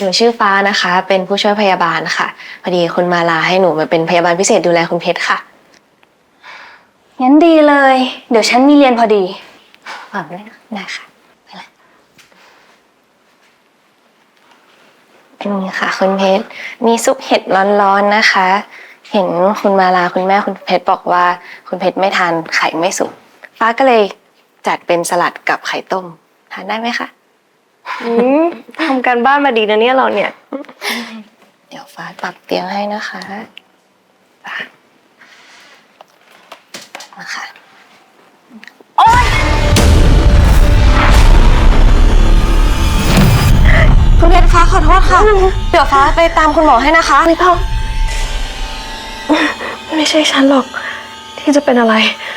หนูชื่อฟ้านะคะ เป็นผู้ช่วยพยาบาลค่ะ พอดีคุณมาลาให้หนูมาเป็นพยาบาลพิเศษดูแลคุณเพชรค่ะ งั้นดีเลย เดี๋ยวฉันมีเรียนพอดีฝากด้วยนะได้ค่ะไปละนี่ค่ะ คุณเพชรมีซุปเห็ดร้อนๆนะคะ เห็นคุณมาลาคุณแม่คุณเพชรบอกว่า คุณเพชรไม่ทานไข่ไม่สุกฟ้าก็เลยจัดเป็นสลัดกับไข่ต้มทานได้ไหมคะ อืม ทำการบ้านมาดีนะเนี่ยเราเนี่ย เดี๋ยวฟ้าปรับเตียงให้นะคะอะมาค่ะคุณเพชรฟ้าขอโทษค่ะ เดี๋ยวฟ้าไปตามคุณหมอให้นะคะ ไม่ต้อง ไม่ใช่ฉันหรอกที่จะเป็นอะไรเ